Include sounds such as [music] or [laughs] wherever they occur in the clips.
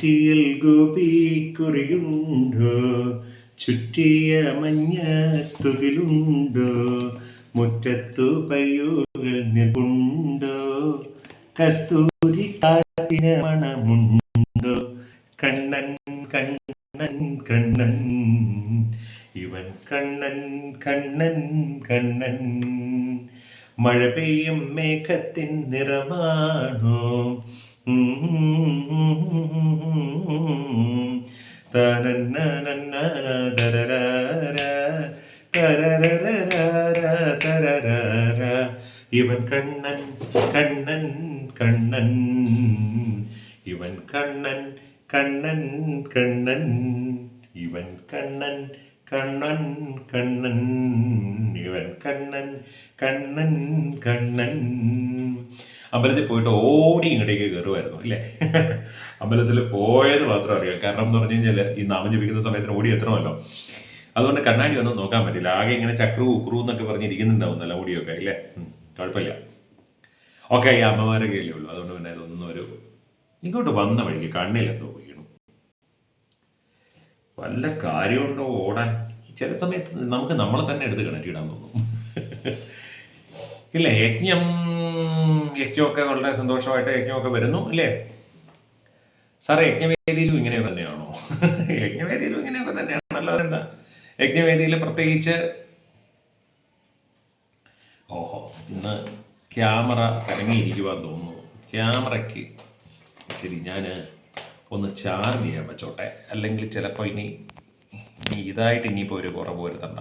നെറ്റിയിൽ ഗോപിക്കുറിയുണ്ടോ. ചുറ്റിയ മഞ്ഞത്തുകിലുണ്ടോ. മുറ്റത്തു പയ്യുകൾ നിൽപ്പുണ്ടോ. കസ്തൂരി കാറ്റിന് മണമുണ്ടോ. കണ്ണൻ കണ്ണൻ കണ്ണൻ. ഇവൻ കണ്ണൻ കണ്ണൻ കണ്ണൻ. മഴ പെയ്യും മേഘത്തിൻ നിറമാണോ? ഇവൻ കണ്ണൻ കണ്ണൻ കണ്ണൻ. ഇവൻ കണ്ണൻ കണ്ണൻ കണ്ണൻ. ഇവൻ കണ്ണൻ കണ്ണൻ കണ്ണൻ. ഇവൻ കണ്ണൻ കണ്ണൻ കണ്ണൻ. അമ്പലത്തിൽ പോയിട്ട് ഓടി ഇങ്ങോട്ടേക്ക് കയറുമായിരുന്നു അല്ലേ? അമ്പലത്തിൽ പോയത് മാത്രം അറിയാം. കാരണം എന്ന് പറഞ്ഞു കഴിഞ്ഞാൽ ഈ നാമം ജപിക്കുന്ന സമയത്തിന് ഓടി എത്തണമല്ലോ. അതുകൊണ്ട് കണ്ണാടി ഒന്നും നോക്കാൻ പറ്റില്ല. ആകെ ഇങ്ങനെ ചക്രു ഉക്രു എന്നൊക്കെ പറഞ്ഞിരിക്കുന്നുണ്ടാവും നല്ല ഓടിയൊക്കെ അല്ലേ? കുഴപ്പമില്ല. ഓക്കെ ഈ അമ്മമാരൊക്കെ അല്ലേ ഉള്ളൂ. അതുകൊണ്ട് പിന്നെ ഇതൊന്നും ഒരു ഇങ്ങോട്ട് വന്ന വഴിക്ക് കണ്ണിലെത്തോ വീണു. വല്ല കാര്യമുണ്ടോ ഓടാൻ? ചില സമയത്ത് നമുക്ക് നമ്മളെ തന്നെ എടുത്ത് കിണറ്റിടാൻ തോന്നും. ഇല്ല യജ്ഞം യജ്ഞമൊക്കെ വളരെ സന്തോഷമായിട്ട് യജ്ഞമൊക്കെ വരുന്നു അല്ലേ? സാറേ യജ്ഞവേദിയിലും ഇങ്ങനെ തന്നെയാണോ? യജ്ഞവേദിയിലും ഇങ്ങനെയൊക്കെ തന്നെയാണ്. അല്ലാതെ എന്താ? യജ്ഞവേദിയിൽ പ്രത്യേകിച്ച് ഓഹോ ഇന്ന് ക്യാമറ കലങ്ങിയിരിക്കുവാന്ന് തോന്നുന്നു. ക്യാമറയ്ക്ക് ശരി ഞാൻ ഒന്ന് ചാർജ് ചെയ്യാൻ വെച്ചോട്ടെ. അല്ലെങ്കിൽ ചിലപ്പോൾ ഇനി ഇനി ഇതായിട്ട് ഇനിയിപ്പോൾ ഒരു കുറവ് വരുത്തണ്ട.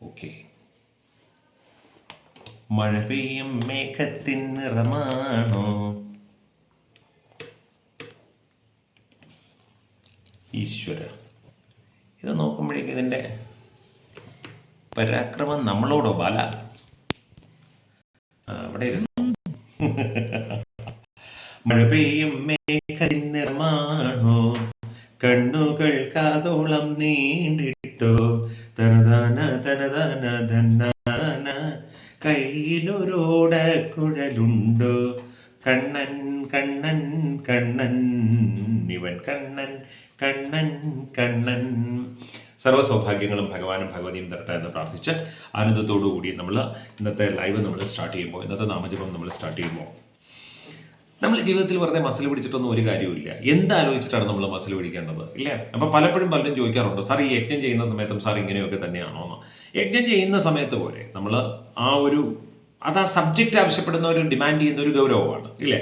ഓക്കെ. മഴ പെയ്യും മേഘത്തിൻ നിറമാണോ? ഈശ്വര. ഇത് നോക്കുമ്പോഴേക്കും ഇതിന്റെ പരാക്രമം നമ്മളോടോ ബാല? അവിടെ [laughs] മഴ പെയ്യും മേഘത്തിൻ നിറമാണോ? കണ്ണുകൾ കാതോളം നീണ്ടിട്ടോ? തനതാന തനതാന തന്നാന കയ്യിലൊരോട കുഴലുണ്ടോ? കണ്ണൻ കണ്ണൻ കണ്ണൻ ഇവൻ കണ്ണൻ കണ്ണൻ കണ്ണൻ. സർവ സൗഭാഗ്യങ്ങളും ഭഗവാനും ഭഗവതിയും തരട്ടെ എന്ന് പ്രാർത്ഥിച്ച് ആനന്ദത്തോടു കൂടി നമ്മൾ ഇന്നത്തെ ലൈവ് നമ്മൾ സ്റ്റാർട്ട് ചെയ്യുമ്പോൾ ഇന്നത്തെ നാമജപം നമ്മൾ സ്റ്റാർട്ട് ചെയ്യുമ്പോൾ നമ്മൾ ജീവിതത്തിൽ വെറുതെ മസിൽ പിടിച്ചിട്ടൊന്നും ഒരു കാര്യവുമില്ല. എന്താലോചിച്ചിട്ടാണ് നമ്മൾ മസിൽ പിടിക്കേണ്ടത്? ഇല്ലേ? അപ്പം പലപ്പോഴും പലരും ചോദിക്കാറുണ്ട് സാർ ഈ യജ്ഞം ചെയ്യുന്ന സമയത്തും സാർ ഇങ്ങനെയൊക്കെ തന്നെയാണോ? എന്ന്. യജ്ഞം ചെയ്യുന്ന സമയത്ത് പോലെ നമ്മൾ ആ ഒരു അത് ആ സബ്ജക്റ്റ് ആവശ്യപ്പെടുന്ന ഒരു ഡിമാൻഡ് ചെയ്യുന്ന ഒരു ഗൗരവമാണ് ഇല്ലേ?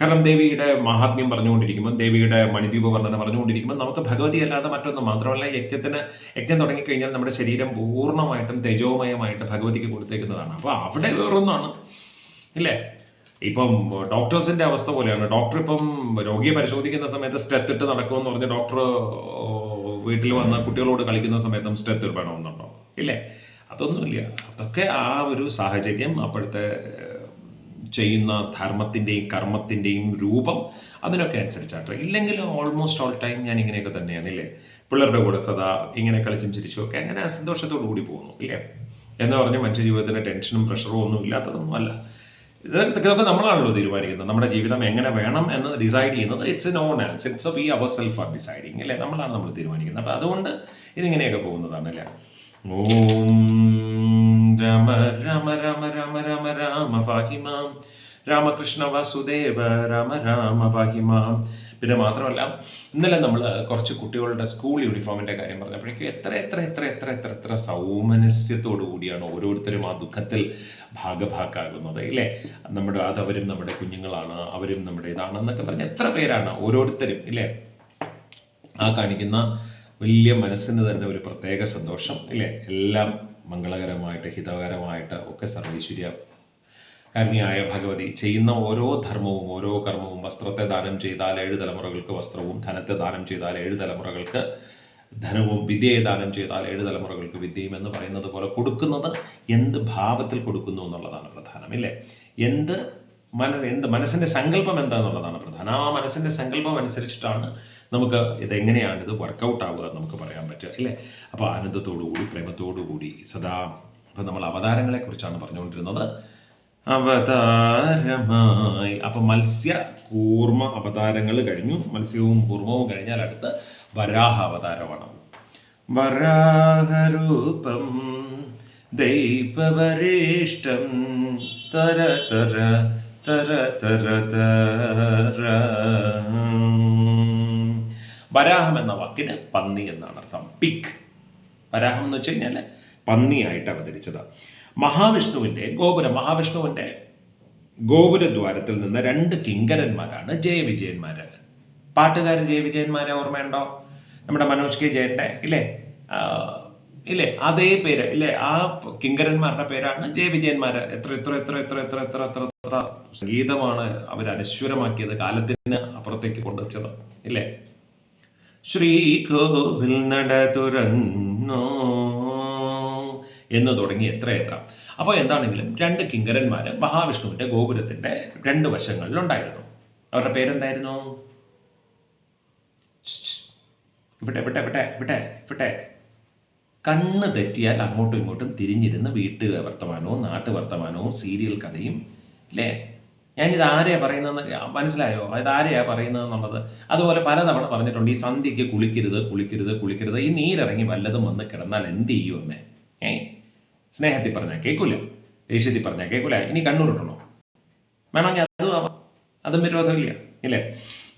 കാരണം ദേവിയുടെ മഹാത്മ്യം പറഞ്ഞുകൊണ്ടിരിക്കുമ്പോൾ ദേവിയുടെ മണിദ്വീപ വർണന പറഞ്ഞുകൊണ്ടിരിക്കുമ്പോൾ നമുക്ക് ഭഗവതി അല്ലാതെ മറ്റൊന്നും മാത്രമല്ല യജ്ഞത്തിന് യജ്ഞം തുടങ്ങിക്കഴിഞ്ഞാൽ നമ്മുടെ ശരീരം പൂർണമായിട്ടും തേജോമയമായിട്ട് ഭഗവതിക്ക് കൊടുത്തേക്കുന്നതാണ്. അപ്പോൾ അവിടെ വേറൊന്നാണ് ഇല്ലേ? ഇപ്പം ഡോക്ടേഴ്സിന്റെ അവസ്ഥ പോലെയാണ്. ഡോക്ടർ ഇപ്പം രോഗിയെ പരിശോധിക്കുന്ന സമയത്ത് സ്റ്റെത്ത് ഇട്ട് നടക്കുമെന്ന് പറഞ്ഞ് ഡോക്ടർ വീട്ടിൽ വന്ന് കുട്ടികളോട് കളിക്കുന്ന സമയത്തും സ്റ്റെത്ത് വേണമെന്നുണ്ടോ? ഇല്ലേ? അതൊന്നുമില്ല. അതൊക്കെ ആ ഒരു സാഹചര്യം അപ്പോഴത്തെ ചെയ്യുന്ന ധർമ്മത്തിന്റെയും കർമ്മത്തിന്റെയും രൂപം അതിനൊക്കെ അനുസരിച്ചാട്ടെ. ഇല്ലെങ്കിൽ ഓൾമോസ്റ്റ് ഓൾ ടൈം ഞാൻ ഇങ്ങനെയൊക്കെ തന്നെയാണ് ഇല്ലേ? പിള്ളേരുടെ കൂടെ സദാ ഇങ്ങനെ കളിച്ചും ചിരിച്ചും ഒക്കെ അങ്ങനെ സന്തോഷത്തോടു കൂടി പോകുന്നു ഇല്ലേ? എന്ന് പറഞ്ഞ് മനുഷ്യ ജീവിതത്തിന് ടെൻഷനും പ്രഷറും ഒന്നും ഇല്ലാത്തതൊന്നും അല്ല. ഇതൊക്കെ നമ്മളാണല്ലോ തീരുമാനിക്കുന്നത്. നമ്മുടെ ജീവിതം എങ്ങനെ വേണം എന്ന് ഡിസൈഡ് ചെയ്യുന്നത് it's none Ans it's we ourselves are deciding അല്ലേ? നമ്മളാണ് നമ്മൾ തീരുമാനിക്കുന്നത്. അപ്പം അതുകൊണ്ട് ഇതിങ്ങനെയൊക്കെ പോകുന്നതാണ് അല്ലേ? ഓം രാമ രാമ രാമ രാമ രാമ രാമ പാഹിമാം. രാമകൃഷ്ണ വാസുദേവ രാമ രാമ പാഹിമാം പിന്നെ മാത്രമല്ല ഇന്നലെ നമ്മൾ കുറച്ച് കുട്ടികളുടെ സ്കൂൾ യൂണിഫോമിന്റെ കാര്യം പറഞ്ഞപ്പോഴേക്കും എത്ര എത്ര എത്ര എത്ര എത്ര എത്ര സൗമനസ്യത്തോടു കൂടിയാണ് ഓരോരുത്തരും ആ ദുഃഖത്തിൽ ഭാഗഭാക്കാകുന്നത് ഇല്ലേ നമ്മുടെ അതവരും നമ്മുടെ കുഞ്ഞുങ്ങളാണ് അവരും നമ്മുടെ ഇതാണ് എന്നൊക്കെ പറഞ്ഞ് എത്ര പേരാണ് ഓരോരുത്തരും ഇല്ലേ? ആ കാണിക്കുന്ന വലിയ മനസ്സിന് തന്നെ ഒരു പ്രത്യേക സന്തോഷം ഇല്ലേ? എല്ലാം മംഗളകരമായിട്ട് ഹിതകരമായിട്ട് ഒക്കെ സർവൈശ്വര്യ കാരണിയായ ഭഗവതി ചെയ്യുന്ന ഓരോ ധർമ്മവും ഓരോ കർമ്മവും വസ്ത്രത്തെ ദാനം ചെയ്താൽ ഏഴ് തലമുറകൾക്ക് വസ്ത്രവും ധനത്തെ ദാനം ചെയ്താൽ ഏഴ് തലമുറകൾക്ക് ധനവും വിദ്യയെ ദാനം ചെയ്താൽ ഏഴ് തലമുറകൾക്ക് വിദ്യയും എന്ന് പറയുന്നത് പോലെ കൊടുക്കുന്നത് എന്ത് ഭാവത്തിൽ കൊടുക്കുന്നു എന്നുള്ളതാണ് പ്രധാനം ഇല്ലേ? എന്ത് മനസ്സ് എന്ത് മനസ്സിന്റെ സങ്കല്പം എന്താണെന്നുള്ളതാണ് പ്രധാനം. ആ മനസ്സിന്റെ സങ്കല്പം അനുസരിച്ചിട്ടാണ് നമുക്ക് ഇതെങ്ങനെയാണ് ഇത് വർക്കൗട്ട് ആവുക എന്ന് നമുക്ക് പറയാൻ പറ്റുക ഇല്ലേ? അപ്പോൾ ആനന്ദത്തോടു കൂടി പ്രേമത്തോടു കൂടി സദാ ഇപ്പം നമ്മൾ അവതാരങ്ങളെക്കുറിച്ചാണ് പറഞ്ഞുകൊണ്ടിരുന്നത്. അവതാരമായി. അപ്പം മത്സ്യ കൂർമ്മ അവതാരങ്ങൾ കഴിഞ്ഞു. മത്സ്യവും കൂർമ്മവും കഴിഞ്ഞാൽ അടുത്ത് വരാഹ അവതാരമാണ്. വരാഹരൂപം ദൈവവരേഷ്ടം തര തര തര തര തര. വരാഹം എന്ന വാക്കിന് പന്നി എന്നാണ് അർത്ഥം. പിക്. വരാഹം എന്ന് വെച്ച് കഴിഞ്ഞാൽ പന്നിയായിട്ട് അവതരിച്ചത്. മഹാവിഷ്ണുവിന്റെ ഗോപുരം മഹാവിഷ്ണുവിന്റെ ഗോപുരദ്വാരത്തിൽ നിന്ന് രണ്ട് കിങ്കരന്മാരാണ് ജയവിജയന്മാർ പാട്ടുകാരൻ ജയവിജയന്മാരെ ഓർമ്മയുണ്ടോ? നമ്മുടെ മനോജ് കെ ജയന്റെ ഇല്ലേ? ഇല്ലേ? അതേ പേര് ഇല്ലേ? ആ കിങ്കരന്മാരുടെ പേരാണ് ജയവിജയന്മാർ എത്ര എത്ര എത്ര എത്ര എത്ര എത്ര എത്ര എത്ര സംഗീതമാണ് അവർ അനശ്വരമാക്കിയത് കാലത്തിന് അപ്പുറത്തേക്ക് കൊണ്ടുവച്ചത് ഇല്ലേ? ശ്രീകോവിൽ നട തുറന്നോ എന്ന് തുടങ്ങി എത്ര എത്ര. അപ്പോൾ എന്താണെങ്കിലും രണ്ട് കിങ്കരന്മാർ മഹാവിഷ്ണുവിന്റെ ഗോപുരത്തിന്റെ രണ്ട് വശങ്ങളിലുണ്ടായിരുന്നു. അവരുടെ പേരെന്തായിരുന്നു? ഇവിടെ ഇവിടെ ഇവിടെ ഇവിടെ ഇവിടെ കണ്ണ് തെറ്റിയാൽ അങ്ങോട്ടും ഇങ്ങോട്ടും തിരിഞ്ഞിരുന്ന് വീട്ടു വർത്തമാനവും നാട്ടു വർത്തമാനവും സീരിയൽ കഥയും അല്ലേ ഞാനിത് ആരെയാണ് പറയുന്നതെന്ന് മനസ്സിലായോ? ഇത് ആരെയാ പറയുന്നതെന്നുള്ളത്? അതുപോലെ പലതവണ പറഞ്ഞിട്ടുണ്ട് ഈ സന്ധ്യയ്ക്ക് കുളിക്കരുത് കുളിക്കരുത് കുളിക്കരുത്. ഈ നീരിറങ്ങി വല്ലതും വന്ന് കിടന്നാൽ എന്ത് ചെയ്യും അമ്മേ ഏ? സ്നേഹത്തിൽ പറഞ്ഞാൽ കേൾക്കൂല ദേഷ്യത്തിൽ പറഞ്ഞാൽ കേൾക്കൂല ഇനി കണ്ണൂരിട്ടണോ വേണമെങ്കിൽ അതും ആവാം അതും വിരോധമില്ല ഇല്ലേ?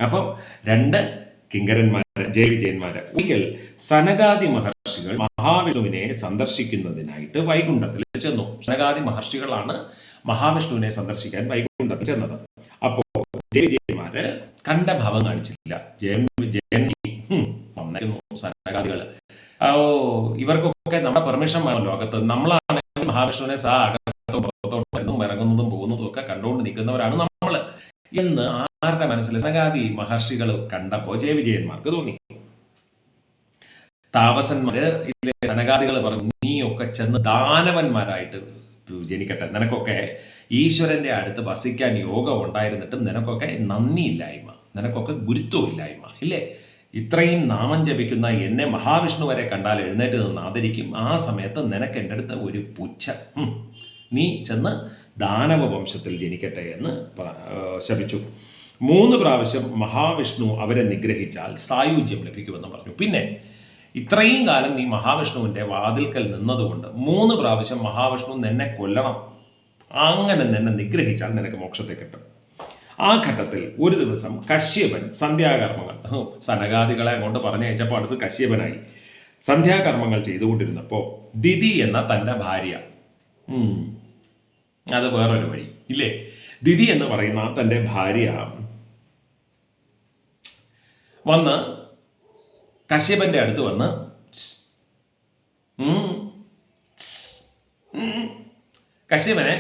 അപ്പോൾ രണ്ട് കിങ്കരന്മാർ ജയവിജയന്മാർ ഒരിക്കൽ സനകാദി മഹർഷികൾ മഹാവിഷ്ണുവിനെ സന്ദർശിക്കുന്നതിനായിട്ട് വൈകുണ്ഠത്തിൽ ചെന്നു. സനകാദി മഹർഷികളാണ് മഹാവിഷ്ണുവിനെ സന്ദർശിക്കാൻ വൈകുണ്ഠത്തിൽ ചെന്നത്. അപ്പോൾ ജയവിജയന്മാര് കണ്ട ഭാവം കാണിച്ചില്ല ജയൻ ജയൻ വന്നിരുന്നു ഇവർക്കൊക്കെ നമ്മുടെ പെർമിഷൻ വേണം ലോകത്ത് നമ്മളാണെങ്കിൽ മഹാവിഷ്ണുവിനെ സാ അകത്തും ഇറങ്ങുന്നതും പോകുന്നതും ഒക്കെ കണ്ടുകൊണ്ട് നിൽക്കുന്നവരാണ് നമ്മൾ എന്ന് ആരുടെ മനസ്സിൽ സനകാദി മഹർഷികൾ കണ്ടപ്പോൾ ജയവിജയന്മാർക്ക് തോന്നി. താപസന്മാര് ഇതിലെ സനകാദികൾ പറഞ്ഞു നീ ഒക്കെ ചെന്ന് ദാനവന്മാരായിട്ട് ജനിക്കട്ടെ. നിനക്കൊക്കെ ഈശ്വരന്റെ അടുത്ത് വസിക്കാൻ യോഗം ഉണ്ടായിരുന്നിട്ടും നിനക്കൊക്കെ നന്ദിയില്ലായ്മ. നിനക്കൊക്കെ ഗുരുത്വമില്ലായ്മ. ഇല്ലേ? ഇത്രയും നാമം ജപിക്കുന്ന എന്നെ മഹാവിഷ്ണു വരെ കണ്ടാൽ എഴുന്നേറ്റ് നിന്ന് ആദരിക്കും. ആ സമയത്ത് നിനക്ക് എന്റെ അടുത്ത് ഒരു പുച്ഛ നീ ചെന്ന് ദാനവ വംശത്തിൽ ജനിക്കട്ടെ എന്ന് ശപിച്ചു. മൂന്ന് പ്രാവശ്യം മഹാവിഷ്ണു അവരെ നിഗ്രഹിച്ചാൽ സായുജ്യം ലഭിക്കുമെന്ന് പറഞ്ഞു. പിന്നെ ഇത്രയും കാലം നീ മഹാവിഷ്ണുവിന്റെ വാതിൽക്കൽ നിന്നതുകൊണ്ട് മൂന്ന് പ്രാവശ്യം മഹാവിഷ്ണു നിന്നെ കൊല്ലണം. അങ്ങനെ നിന്നെ നിഗ്രഹിച്ചാൽ നിനക്ക് മോക്ഷത്തെ കിട്ടും. ആ ഘട്ടത്തിൽ ഒരു ദിവസം കശ്യപൻ സന്ധ്യാകർമ്മങ്ങൾ കൊണ്ട് അങ്ങോട്ട് പറഞ്ഞയച്ചപ്പോൾ അടുത്ത് കശ്യപനായി. സന്ധ്യാകർമ്മങ്ങൾ ചെയ്തുകൊണ്ടിരുന്നപ്പോൾ ദിതി എന്ന തന്റെ ഭാര്യ അത് വേറൊരു വഴി ഇല്ലേ? ദിതി എന്ന് പറയുന്ന തന്റെ ഭാര്യ വന്ന് കശ്യപന്റെ അടുത്ത് വന്ന് കശ്യപനെ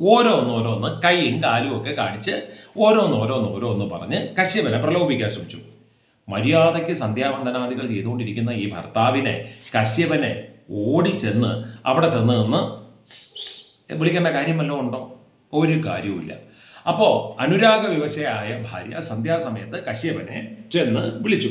ഓരോന്ന് ഓരോന്ന് കൈയും കാലും ഒക്കെ കാണിച്ച് ഓരോന്നോരോന്ന് ഓരോന്ന് ഓരോന്ന് പറഞ്ഞ് കശ്യപനെ പ്രലോഭിക്കാൻ ശ്രമിച്ചു. മര്യാദയ്ക്ക് സന്ധ്യാവന്ദനാദികൾ ചെയ്തുകൊണ്ടിരിക്കുന്ന ഈ ഭർത്താവിനെ കശ്യപനെ ഓടിച്ചെന്ന് അവിടെ ചെന്ന് നിന്ന് വിളിക്കേണ്ട കാര്യം വല്ലതും ഉണ്ടോ? ഒരു കാര്യവുമില്ല. അപ്പോൾ അനുരാഗ വിവശയായ ഭാര്യ സന്ധ്യാസമയത്ത് കശ്യപനെ ചെന്ന് വിളിച്ചു.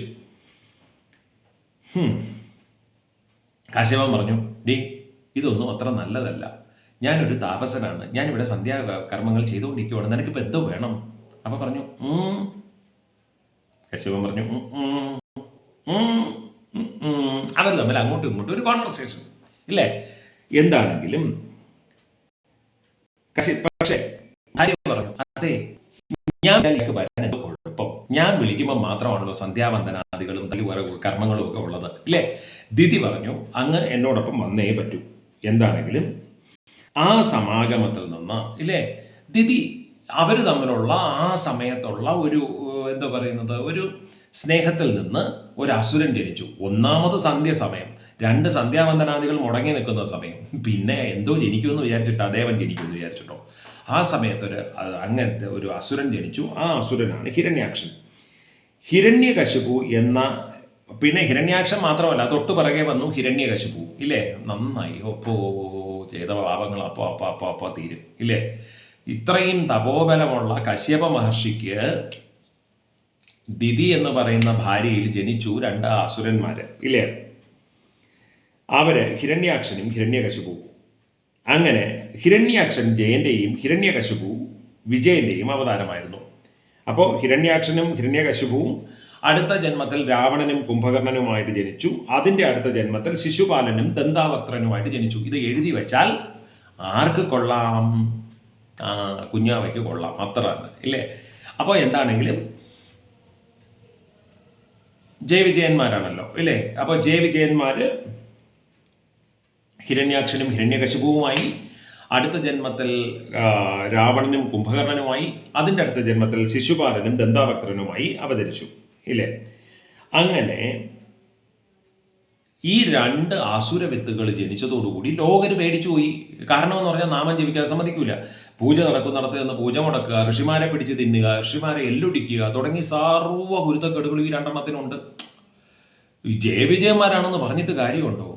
കശ്യപൻ പറഞ്ഞു ഡി ഇതൊന്നും അത്ര നല്ലതല്ല. ഞാനൊരു താപസനാണ്. ഞാനിവിടെ സന്ധ്യാ കർമ്മങ്ങൾ ചെയ്തുകൊണ്ടിരിക്കുകയാണ് നിനക്കിപ്പോൾ എന്തോ വേണം. അപ്പോൾ പറഞ്ഞു. കശ്യപൻ പറഞ്ഞു. അവർ തമ്മിൽ അങ്ങോട്ടും ഇങ്ങോട്ടും ഒരു കോൺവെർസേഷൻ ഇല്ലേ? എന്താണെങ്കിലും പക്ഷേ ഭാര്യ പറഞ്ഞു അതെ ഞാൻ വരാൻ കുഴപ്പം? ഞാൻ വിളിക്കുമ്പോൾ മാത്രമാണല്ലോ സന്ധ്യാവന്ദനാദികളും തലി കർമ്മങ്ങളും ഒക്കെ ഉള്ളത്. ഇല്ലേ? ദിതി പറഞ്ഞു അങ്ങ് എന്നോടൊപ്പം വന്നേ പറ്റൂ. എന്താണെങ്കിലും ആ സമാഗമത്തിൽ നിന്ന് ഇല്ലേ? ദിതി അവർ തമ്മിലുള്ള ആ സമയത്തുള്ള ഒരു എന്താ പറയുന്നത് ഒരു സ്നേഹത്തിൽ നിന്ന് ഒരു അസുരൻ ജനിച്ചു. ഒന്നാമത് സന്ധ്യ സമയം. രണ്ട് സന്ധ്യാവന്ദനാദികൾ മുടങ്ങി നിൽക്കുന്ന സമയം. പിന്നെ എന്തോ ജനിക്കുമെന്ന് വിചാരിച്ചിട്ട് അതേവൻ ജനിക്കുമെന്ന് വിചാരിച്ചിട്ടോ? ആ സമയത്തൊരു അങ്ങനത്തെ ഒരു അസുരൻ ജനിച്ചു. ആ അസുരനാണ് ഹിരണ്യാക്ഷൻ. ഹിരണ്യകശിപു എന്ന പിന്നെ ഹിരണ്യാക്ഷൻ മാത്രമല്ല തൊട്ടു പിറകെ വന്നു ഹിരണ്യകശിപു ഇല്ലേ? നന്നായി. ഒപ്പോ ചെയ്ത പാപങ്ങൾ അപ്പോൾ അപ്പോൾ അപ്പോൾ അപ്പോൾ തീരും. ഇല്ലേ? ഇത്രയും തപോബലമുള്ള കശ്യപ മഹർഷിക്ക് ദിതി എന്ന് പറയുന്ന ഭാര്യയിൽ ജനിച്ചു രണ്ട് അസുരന്മാര്. ഇല്ലേ? അവർ ഹിരണ്യാക്ഷനും ഹിരണ്യകശിപു അങ്ങനെ ഹിരണ്യാക്ഷൻ ജയന്റെയും ഹിരണ്യകശിപു വിജയന്റെയും അവതാരമായിരുന്നു. അപ്പോൾ ഹിരണ്യാക്ഷനും ഹിരണ്യകശിപുവും അടുത്ത ജന്മത്തിൽ രാവണനും കുംഭകർണനുമായിട്ട് ജനിച്ചു. അതിന്റെ അടുത്ത ജന്മത്തിൽ ശിശുപാലനും ദന്താവക്രനുമായിട്ട് ജനിച്ചു. ഇത് എഴുതി വെച്ചാൽ ആർക്ക് കൊള്ളാം? കുഞ്ഞാവയ്ക്ക് കൊള്ളാം. അത്ര ഇല്ലേ? അപ്പോൾ എന്താണെങ്കിലും ജയവിജയന്മാരാണല്ലോ ഇല്ലേ? അപ്പോൾ ജയവിജയന്മാർ ഹിരണ്യാക്ഷനും ഹിരണ്യകശിപുവുമായി അടുത്ത ജന്മത്തിൽ രാവണനും കുംഭകർണനുമായി അതിന്റെ അടുത്ത ജന്മത്തിൽ ശിശുപാലനും ദന്താവക്രനുമായി അവതരിച്ചു. ഇല്ലേ? അങ്ങനെ ഈ രണ്ട് ആസുര വിത്തുകൾ ജനിച്ചതോടുകൂടി ലോകര് പേടിച്ചു പോയി. കാരണം എന്ന് പറഞ്ഞാൽ നാമം ജപിക്കാൻ സമ്മതിക്കൂല. പൂജ നടക്കുന്നിടത്ത് നിന്ന് പൂജ മുടക്കുക ഋഷിമാരെ പിടിച്ച് തിന്നുക ഋഷിമാരെ എല്ലൊടിക്കുക തുടങ്ങി സർവ ഗുരുത്തക്കെടുകളും ഈ രണ്ടെണ്ണത്തിനുണ്ട്. ജയ ജയവിജയന്മാരാണെന്ന് പറഞ്ഞിട്ട് കാര്യമുണ്ടോ?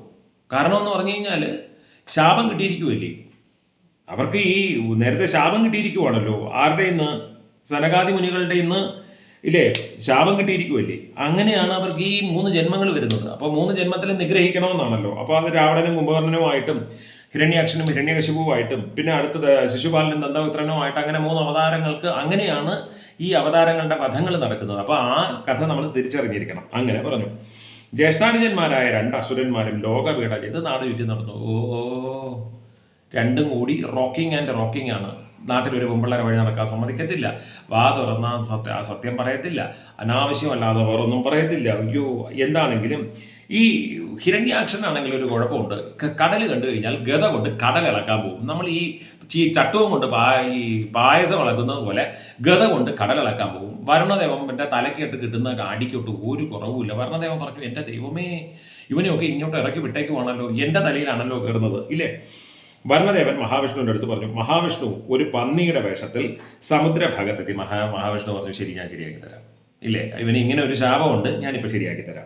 കാരണം എന്ന് പറഞ്ഞു കഴിഞ്ഞാൽ ശാപം കിട്ടിയിരിക്കുമല്ലേ അവർക്ക് ഈ നേരത്തെ ശാപം കിട്ടിയിരിക്കുവാണല്ലോ. ആരുടെ ഇന്ന് സനകാദി മുനികളുടെ ഇന്ന് ഇല്ലേ? ശാപം കിട്ടിയിരിക്കുമല്ലേ അങ്ങനെയാണ് അവർക്ക് ഈ മൂന്ന് ജന്മങ്ങൾ വരുന്നത്. അപ്പോൾ മൂന്ന് ജന്മത്തിൽ നിഗ്രഹിക്കണമെന്നാണല്ലോ. അപ്പോൾ അത് രാവണനും കുംഭകർണനുമായിട്ടും ഹിരണ്യാക്ഷനും ഹിരണ്യകശിപുവായിട്ടും പിന്നെ അടുത്തത് ശിശുപാലനും ദന്തപുത്രനുമായിട്ട് അങ്ങനെ മൂന്ന് അവതാരങ്ങൾക്ക് അങ്ങനെയാണ് ഈ അവതാരങ്ങളുടെ വധങ്ങൾ നടക്കുന്നത്. അപ്പോൾ ആ കഥ നമ്മൾ തിരിച്ചറിഞ്ഞിരിക്കണം. അങ്ങനെ പറഞ്ഞു. ജ്യേഷ്ഠാനുജന്മാരായ രണ്ട് അസുരന്മാരും ലോകപീഠ ചെയ്ത് നാട് ചുറ്റി നടന്നു? ഓ രണ്ടും കൂടി റോക്കിംഗ് ആൻഡ് റോക്കിംഗ് ആണ്. നാട്ടിലൊരു പെമ്പിള്ളേരെ വഴി നടക്കാൻ സമ്മതിക്കത്തില്ല. വാ തുറന്ന സത്യ സത്യം പറയത്തില്ല. അനാവശ്യമല്ലാതെ വേറൊന്നും പറയത്തില്ല. അയ്യോ എന്താണെങ്കിലും ഈ ഹിരണ്യാക്ഷനാണെങ്കിൽ ഒരു കുഴപ്പമുണ്ട്. കടൽ കണ്ടു കഴിഞ്ഞാൽ ഗത കൊണ്ട് കടൽ ഇളക്കാൻ പോകും. നമ്മൾ ഈ ഈ ചട്ടവും കൊണ്ട് ഈ പായസം ഇളക്കുന്നത് പോലെ ഗത കൊണ്ട് കടൽ ഇളക്കാൻ പോകും. വരണദേവം എന്റെ തലക്കിട്ട് കിട്ടുന്ന അടിക്കൊട്ട് ഒരു കുറവുമില്ല. വരണദേവം പറഞ്ഞു എന്റെ ദൈവമേ ഇവനെയൊക്കെ ഇങ്ങോട്ട് ഇറക്കി വിട്ടേക്കുവാണല്ലോ. എന്റെ തലയിലാണല്ലോ കയറുന്നത്. ഇല്ലേ? വർണദേവൻ മഹാവിഷ്ണുവിന്റെ അടുത്ത് പറഞ്ഞു മഹാവിഷ്ണു ഒരു പന്നിയുടെ വേഷത്തിൽ സമുദ്രഭാഗത്തെത്തി. മഹാ മഹാവിഷ്ണു പറഞ്ഞു ശരി ഞാൻ ശരിയാക്കി തരാം. ഇല്ലേ? ഇവന് ഇങ്ങനെ ഒരു ശാപമുണ്ട് ഞാനിപ്പോൾ ശരിയാക്കി തരാം.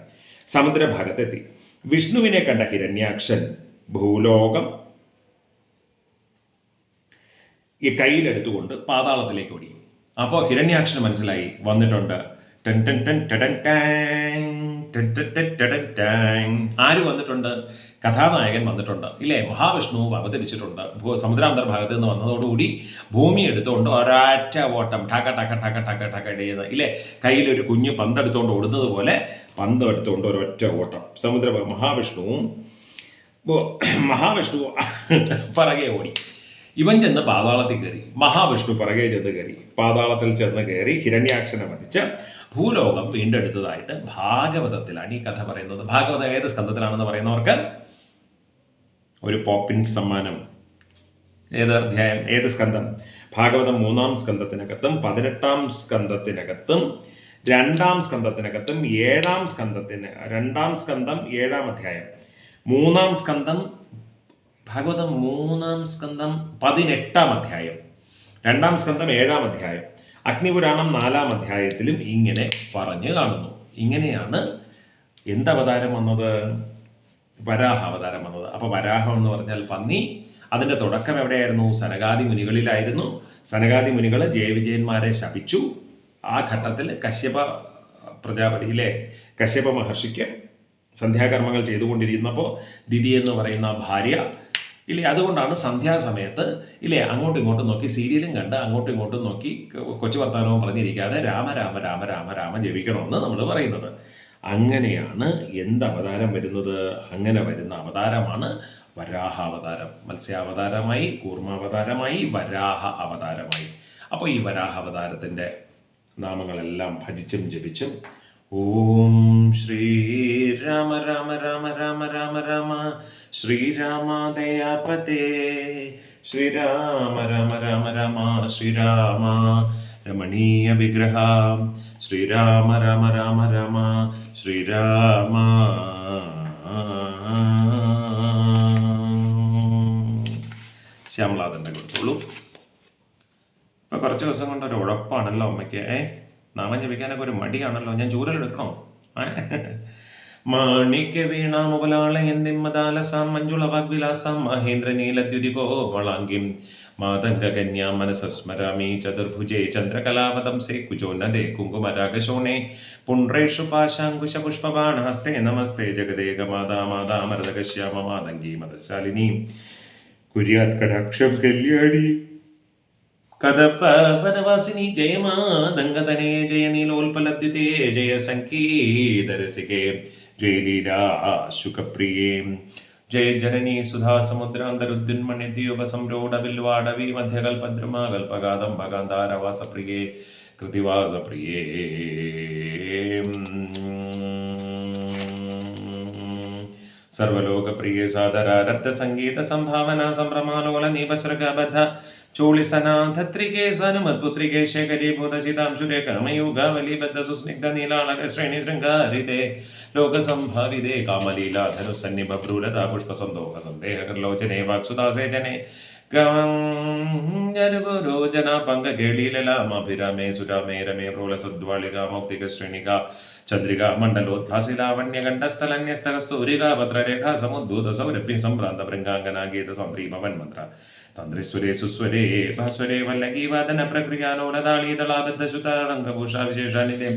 സമുദ്രഭാഗത്തെത്തി. വിഷ്ണുവിനെ കണ്ട ഹിരണ്യാക്ഷൻ ഭൂലോകം ഈ കയ്യിലെടുത്തുകൊണ്ട് പാതാളത്തിലേക്ക് ഓടി. അപ്പോൾ ഹിരണ്യാക്ഷന് മനസ്സിലായി വന്നിട്ടുണ്ട്. Ten ten ten ten. Tongue. ആര് വന്നിട്ടുണ്ട്? കഥാനായകൻ വന്നിട്ടുണ്ട്. ഇല്ലേ? മഹാവിഷ്ണു അവതരിച്ചിട്ടുണ്ട്. ഭൂ സമുദ്രാന്തർഭാഗത്ത് നിന്ന് വന്നതോടുകൂടി ഭൂമി എടുത്തുകൊണ്ട് ഒരാറ്റ ഓട്ടം ടക ടക ടക ടക ടക ഇടയുന്ന ഇല്ലേ? കയ്യിലൊരു കുഞ്ഞ് പന്തെടുത്തുകൊണ്ട് ഓടുന്നത് പോലെ പന്ത് എടുത്തുകൊണ്ട് ഒരൊറ്റ ഓട്ടം. സമുദ്ര മഹാവിഷ്ണുവും മഹാവിഷ്ണു [laughs] പറകെ ഓടി. ഇവൻ ചെന്ന് പാതാളത്തിൽ കയറി മഹാവിഷ്ണു പുറകെ ചെന്ന് കയറി പാതാളത്തിൽ ചെന്ന് കയറി ഹിരണ്യാക്ഷനെ വധിച്ച് ഭൂലോകം വീണ്ടെടുത്തതായിട്ട് ഭാഗവതത്തിലാണ് ഈ കഥ പറയുന്നത്. ഭാഗവത ഏത് സ്കന്ധത്തിലാണെന്ന് പറയുന്നവർക്ക് ഒരു പോപ്പിൻ സമ്മാനം. ഏത് അധ്യായം? ഏത് സ്കന്ധം? ഭാഗവതം മൂന്നാം സ്കന്ധത്തിനകത്തും പതിനെട്ടാം സ്കന്ധത്തിനകത്തും രണ്ടാം സ്കന്ധത്തിനകത്തും ഏഴാം സ്കന്ധത്തിന് രണ്ടാം സ്കന്ധം ഏഴാം അധ്യായം. മൂന്നാം സ്കന്ധം ഭാഗവതം മൂന്നാം സ്കന്ധം പതിനെട്ടാം അധ്യായം. രണ്ടാം സ്കന്ധം ഏഴാം അധ്യായം. അഗ്നിപുരാണം നാലാം അധ്യായത്തിലും ഇങ്ങനെ പറഞ്ഞു കാണുന്നു. ഇങ്ങനെയാണ് എന്ത് അവതാരം വന്നത്? വരാഹ അവതാരം വന്നത്. അപ്പോൾ വരാഹം എന്ന് പറഞ്ഞാൽ പന്നി. അതിന്റെ തുടക്കം എവിടെയായിരുന്നു? സനകാദി മുനികളിലായിരുന്നു. സനകാദി മുനികൾ ജയവിജയന്മാരെ ശപിച്ചു. ആ ഘട്ടത്തിൽ കശ്യപ പ്രജാപതിയിലെ കശ്യപ മഹർഷിക്ക് സന്ധ്യാകർമ്മങ്ങൾ ചെയ്തുകൊണ്ടിരുന്നപ്പോൾ ദിതി എന്ന് പറയുന്ന ഭാര്യ ഇല്ലേ? അതുകൊണ്ടാണ് സന്ധ്യാസമയത്ത് ഇല്ലേ? അങ്ങോട്ടും ഇങ്ങോട്ടും നോക്കി സീരിയലും കണ്ട് അങ്ങോട്ടും ഇങ്ങോട്ടും നോക്കി കൊച്ചു വർത്തമാനവും പറഞ്ഞിരിക്കാതെ രാമ രാമ രാമ രാമ രാമ ജപിക്കണമെന്ന് നമ്മൾ പറയുന്നത്. അങ്ങനെയാണ് എന്ത് അവതാരം വരുന്നത്? അങ്ങനെ വരുന്ന അവതാരമാണ് വരാഹ അവതാരം മത്സ്യാവതാരമായി കൂർമാവതാരമായി വരാഹ അവതാരമായി. അപ്പോൾ ഈ വരാഹ അവതാരത്തിന്റെ നാമങ്ങളെല്ലാം ഭജിച്ചും ജപിച്ചും ഓം ശ്രീരാമ രാമ രാമ രാമ രാമ രാമ ശ്രീരാമദയാപതേ. ശ്രീരാമ രാമ രാമ രാമ ശ്രീരാമ രമണീയ വിഗ്രഹ. ശ്രീരാമ രാമ രാമ രാമ ശ്രീരാമ. ശ്യാമളാതന്റെ കൊടുത്തോളൂ ഇപ്പം കുറച്ച് ദിവസം കൊണ്ട് ഒരു ഉഴപ്പാണല്ലോ അമ്മയ്ക്ക് ഏ? നാമം ജപിക്കാനൊക്കെ ഒരു മടിയാണല്ലോ. ഞാൻ ചൂരലെടുക്കണോ ഏ? മാണിക്യ വീണ മുതലാള എന്തിമ്മദാലസാം മഞ്ജുള വാഗ്വിലാസാം മഹേന്ദ്ര നീലദ്യുതി കോമളാംഗിം മാതംഗ കന്യാ മനസസ്മരാമി ചതുർഭുജേ ചന്ദ്രകലാവതംസേ കുചോന്നതേ കുങ്കുമരാഗശോണേ പാശാങ്കുശ പുഷ്പബാണഹസ്തേ നമസ്തേ ജഗദേക മാതാ മാതാ മരതകശ്യാമ മാതംഗീ മതശാലിനി. കുര്യാത് കടാക്ഷം കല്യാണി. കദപ്പ വനവാസിനി ജയ മാതംഗതനേ ജയ നീലോൽപലദ്യുതേ ജയ സംഗീതരസികേ ജയ ലീലാ ശുഖപ്രിയേ ജയ ജനനി സുധാ സമുദ്രാന്തരുദ്യുന്മണിദ്യോപസംരോഢ മധ്യകൽപദ്രുമാ കൽപഗാതം ഭഗാന്താരവാസപ്രിയേ കൃതിവാസപ്രിയേ. സർവലോകപ്രിയേ സാദരാരബ്ധ സംഗീത സംഭാവന സംഭ്രമാലോല നീപസൃഗബദ്ധ ചൂളിസനാഥത്രികേ സനുമത്പുത്രികേ ശേഖരീ ഭൂതശിതാംശുരേ കർമ്മയൂഗാവലീബദ്ധ സുസ്നിഗ്ധ നീലാളക ശ്രേണി ശൃംഗാരിതേ ലോകസംഭാവിതേ കാമലീലാധനു സന്നിഭ ഭ്രൂലത പുഷ്പസന്തോഹ സന്ദേഹകർലോചനേ വാക്സുദാസേജനേ ഗുരോജന പങ്കകേളീലലാമഭിരാമേ സുരാമേ രമേ പ്രോലസദ്വാളിക മൗക്തിക ശ്രേണിക ചന്ദ്രിക മണ്ഡലോദ്ഭാസിലാവണ്യ കണ്ഠസ്ഥലന്യസ്ഥലസ്തൂരിക സമുദ്ഭൂത സൗരഭ്യ സംഭ്രാന്ത ഭൃംഗാംഗന ഗീത വന്മന്ത്ര തന്ത്രിസ്വരേ സുസ്വരേ ഭാസ്വരേ വല്ലകി വാദന പ്രക്രിയാലോലതാളീതളാബദ്ധ ശുതാളങ്കഭൂഷാ വിശേഷാനിതേ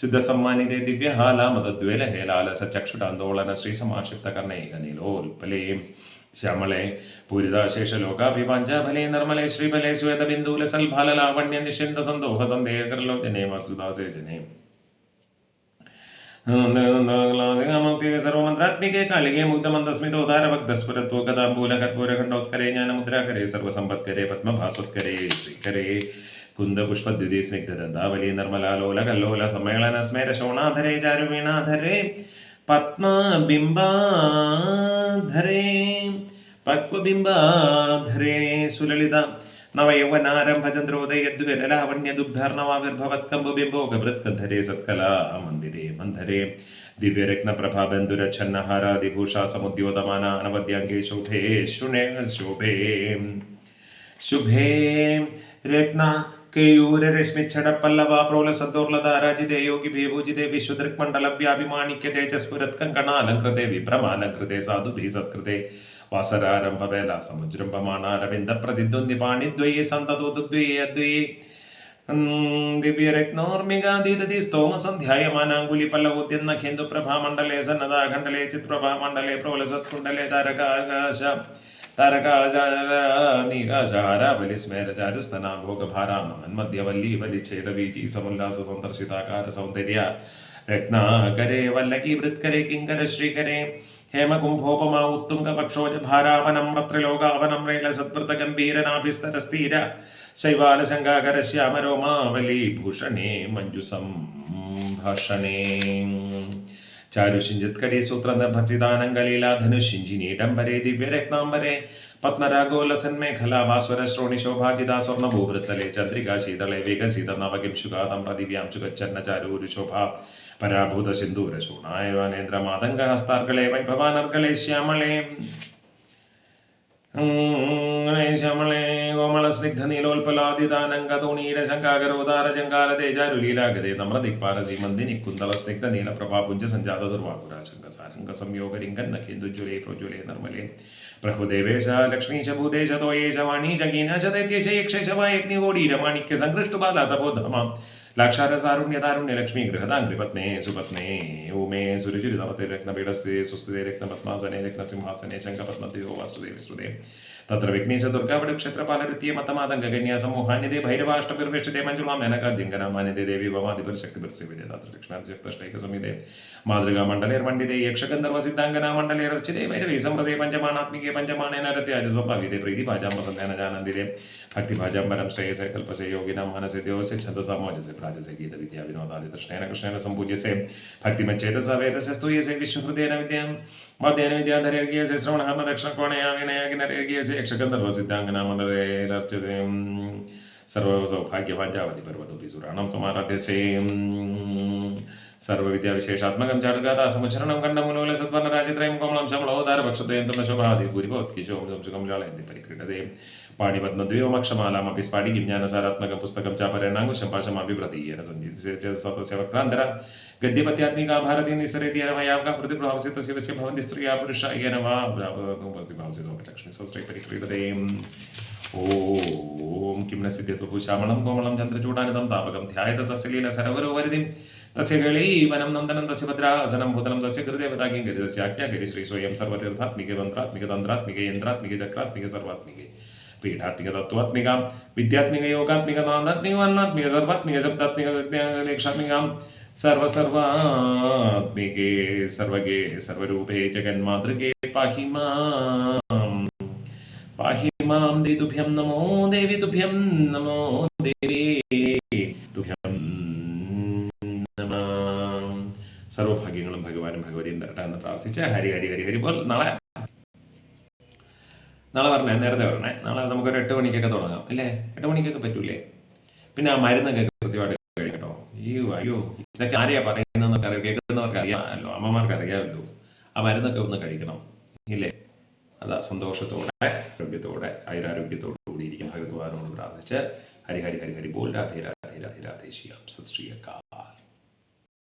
സിദ്ധസമ്മാനിതേ ദിവ്യഹാലാമതദ്വേല ഹേലാലസ ചക്ഷുടാന്തോളന ശ്രീ സമാക്ഷിപ്ത കർണൈക നീലോൽപലേ ശ്യാമളെ പൂരിതാശേഷ ലോകാഭിപാഞ്ചാഫലേ നിർമ്മലേ ശ്രീഫലേ ശ്വേതബിന്ദൂല സൽഭാല ലാവണ്യ നിഷ്യന്ത സന്തോഹ സന്ദേഹകരലോചനേ മത്സുദാസേജനേ സർവമന്ത്രാത്മികേ കാളികേ മുഗ്ധമന്ദസ്മിതോദാരഭക്തസ്ഫുരത്വ ഗതാംബൂല കർപ്പൂരഖണ്ഡോത്കരേ ജ്ഞാനമുദ്രാകരേ സർവസമ്പത്കരേ പത്മഭാസ്വത്കരേ ശ്രീകരേ കുന്ദപുഷ്പദ്യുതി സ്നിഗ്ധദന്താവലി നിർമ്മലാലോല കല്ലോല സമ്മേളന സ്മേര ശോണാധരേ ചാരുവീണാധരേ പത്മബിംബാധരേ പക്വബിംബാധരേ സുലളിത നവയൗവനാരംഭചന്ദ്രോദയദ്വിരലാവണ്യദുഗ്ധർണവാവിർഭവത്കമ്പുബിംബോഗഭൃത്കന്ധരേ സത്കലാ മന്ദിരേ മന്ധരേ ദിവ്യരത്നപ്രഭാബന്ധുരച്ഛന്നഹാരാദിഭൂഷാ സമുദ്യോതമാന അനവദ്യാംഗേ ശോഭേ ശുണേ ശോഭേ ശുഭേ രത്ന കേയൂരരശ്മിച്ഛടപ്പല്ലവ പ്രോലസദ്ദോർലതാരാജിതേ യോഗി ഭേഭൂജിതേ വിശ്വദൃക്മണ്ഡലവ്യാഭിമാണിക്യ തേജസ്ഫുരത് साधुभिः വിഭ്രമാലങ്കൃതേ വാസരാരംഭവേല സമുജൃംഭമാണാരവിന്ദ പ്രതിദ്വന്ദ്ി പാണിദ്വയേ സന്തതോദ്വയേ അദ്വയേ ദിവ്യരത്നോർമികാതീതതി സ്തോമസന്ധ്യായമാനാങ്കുലി പല്ലവോദ്യന്ന ഖേന്ദു പ്രഭാമണ്ഡലേ സന്നദാഖണ്ഡലേ ചിത്രപ്രഭാമണ്ഡലേ പ്രോലസത്കുണ്ഡലേ താരകാകാശ താരകാശാരാബലിസ്മേരചാരുസ്തനാ ഭോഗഭാരാമന്മദ്യവല്ലീ വലിച്ഛേദവീചി സമുല്ലാസ സന്ദർശിതാകാര സൗന്ദര്യ രത്നാകരേ വല്ലകി വൃത്കരേ കിങ്കര ശ്രീകരേ ഹേമകുംഭോപമാ ഉത്തുംഗ പക്ഷോജ ഭാരാവനം ത്രിലോകാവനം രേല സത്വൃത ഗംഭീരനാഭിസ്തര സ്ഥിര ശൈവാല ശങ്കാകര ശ്യാമരോമാവലി ഭൂഷണേ മഞ്ജുസം ഭാഷണേ ചാരുഷിഞ്ചിത്കടി സൂത്രന്ധർഭസിതാനങ്കലീലാധനുഷിഞ്ചിനീഡംബരേ ദിവ്യരത്നാംബരേ പത്മരാഗോലസന്മേഖലാ ഭാസ്വര ശ്രോണി ശോഭാജിതാ സ്വർണഭൂവൃത്തലേ ചന്ദ്രികാ ശീതളെ വികസിത നവകിംശുകാതം പ്രതിവ്യാംശു ഗച്ഛന്ന ചാരൂരുശോഭ പരാഭൂത സിന്ദൂര ശൂണായവാനേന്ദ്ര വൈഭവാനർക്കളെ ശ്യാമളേ. ശ്യാമളേ കോമള സ്നിഗ്ധ നീലോൽപലാദിതാനങ്കതോണീര ശങ്കാകരോദാര ജങ്കാല തേജാരുലീലാഗതേ നമ്ര ദിക്പാല സീമന്തിനി കുന്തള സ്നിഗ്ധ നീല പ്രഭാപുഞ്ച സഞ്ജാത ദുർവാകുര ശങ്ക സാരംഗ സംയോഗ ലിംഗൻ നഖേന്ദുജ്വലേ പ്രോജ്വലേ നിർമ്മലേ പ്രഭുദേവേശ ലക്ഷ്മീശ ഭൂതേശ തോയേശ വാണീശ ഗീനാശ ദൈത്യേശ യക്ഷേശ വായഗ്നികോടീര മാണിക്യ സംകൃഷ്ടുബാല തപോധമാം ലാക്ഷാരസാരുണ്യതാരുണ്യ ലക്ഷ്മി ഗൃഹദാംഗ്രിപത്നേ സുപത്നേ ഓമേ സുരുചിരിതമത്തെ രത്നപീഠസ്ഥിതേ സുസ്ഥിതേ രത്നപത്മാസനെ രത്നസിംഹാസനെ ശങ്കപത്മദ്യോ വാസുദേ വിശ്രുതേ തത്ര വിഘ്നേശ ദുർഗാവടു ക്ഷേത്രപാലരുത്തിയ മതമാതംഗകന്യാ സമൂഹാന്യതേ ഭൈരവാഷ്ടപിർവിഷ്ടേ മഞ്ജുളാം മേനകാദ്യങ്കനാമാന്യതേ ദേവി തത്ര ലക്ഷ്മാതിശക്തഷ്ടൈക സംഹിതേ മാതൃകാ മണ്ഡലേർ മണ്ഡിതേ യക്ഷഗന്ധർവ സിദ്ധാംഗനാ മണ്ഡലേർ അർച്ചിതേ ഭൈരവീ സമൃതേ പഞ്ചമാണാത്മികേ പഞ്ചമാണേനരത്യാജ സംഭാവിതേ പ്രീതി ഭാജാംബ സന്ധ്യാനജാനന്ദിരേ ഭക്തിഭാജാംബരം ശ്രേയസേ കൽപ്പസേ യോഗിനാം മനസേ ദേവസേ ഛന്ദസാമോജസേ പ്രാജസേ ഗീത വിദ്യാ मध्यनैद्याधरेर्गीयसे श्रवणः दक्षिणकोणयाविनयागिनरेर्गीयसे यक्षगन्धर्वसिद्धाङ्गनामनरेरर्चते सर्वसौभाग्यवाचावधि पर्वतोऽपि सुराणां समाराध्यसे। സർവവിദ്യാവിശേഷാത്മകം ചാടുകാത്ത ചാടുകാത കണ്ട കണ്ഠമൂലമുല സദ്വർണ രാജ്യത്രയം കോമളം ശമളോദാര പക്ഷത്വയം തന്ന ശോഭാതി ഭൂരിഭവത്കീശോ കമലാളയന്തി പരിക്രീഡതേ പാണിപത്മദ്വീപമക്ഷമാലാമപി സ്പാടി ജ്ഞാനസാരാത്മക പുസ്തകം ചാപരേണാങ്കുശം പാശമാഭിപ്രതീയേന സഞ്ചിതസ്യവക്രാന്തര ഗദ്യപത്യാത്മികാ ഭാരതി നിസരേതി യനമയാവക ഭവന്തി സ്ത്രീയാ പുരുഷ യനവാ പ്രതിഭാവസി ലക്ഷ്മി ഓം കിം ന കോമളം ചന്ദ്രചൂടാനിതം താപകം ധ്യായത തസ്യ സരവരോ സരോവരോ തസ്യ കളീവനം നന്ദനം തസ്യ ഭദ്രാസനം ഭൂതലം തസ്യ കൃതേവതാക്കിം കരി തസ്യ ആജ്ഞാകരി ശ്രീ സ്വയം സർവതീർത്ഥാത്മിക മന്ത്രാത്മിക തന്ത്രാത്മിക യന്ത്രാത്മിക ചക്രാത്മിക സർവാത്മിക പീഠാത്മിക തത്വാത്മിക വിദ്യാത്മിക യോഗാത്മിക നാദാത്മിക വർണാത്മിക സർവാത്മിക ശബ്ദാത്മിക വിജ്ഞാനേക്ഷാത്മിക സർവസർവാത്മികേ സർവഗേ സർവരൂപേ ജഗന്മാതൃകേ പാഹി മാം പാഹി മാം ദേതുഭ്യം തുഭ്യം നമോ ദേവി തുഭ്യം നമോ ദേവി ഭഗവാനും തരട്ടെ എന്ന് പ്രാർത്ഥിച്ച് ഹരി ഹരി ഹരി ഹരി പോൽ നാളെ. നാളെ പറഞ്ഞേ നേരത്തെ പറഞ്ഞേ നാളെ നമുക്കൊരു എട്ട് മണിക്കൊക്കെ തുടങ്ങാം അല്ലേ? എട്ട് മണിക്കൊക്കെ പറ്റൂലേ? പിന്നെ ആ മരുന്നൊക്കെ കൃത്യമായിട്ട് കഴിക്കട്ടോ അയ്യോ അയ്യോ ഇതൊക്കെ ആരെയാ പറയുന്നതെന്നൊക്കെ അറിയാം കേൾക്കുന്നവർക്ക് അറിയാമല്ലോ അമ്മമാർക്ക് അറിയാമല്ലോ. ആ മരുന്നൊക്കെ ഒന്ന് കഴിക്കണം ഇല്ലേ? അതാ സന്തോഷത്തോടെ ആരോഗ്യത്തോടെ ആയുരാരോഗ്യത്തോടു കൂടി ഇരിക്കും ഭഗവാനോട് പ്രാർത്ഥിച്ച് ഹരി ഹരി ഹരി ഹരി ബോൾ രാധേ രാധേ രാധേ രാധേ ശ്യാം സത് ശ്രീ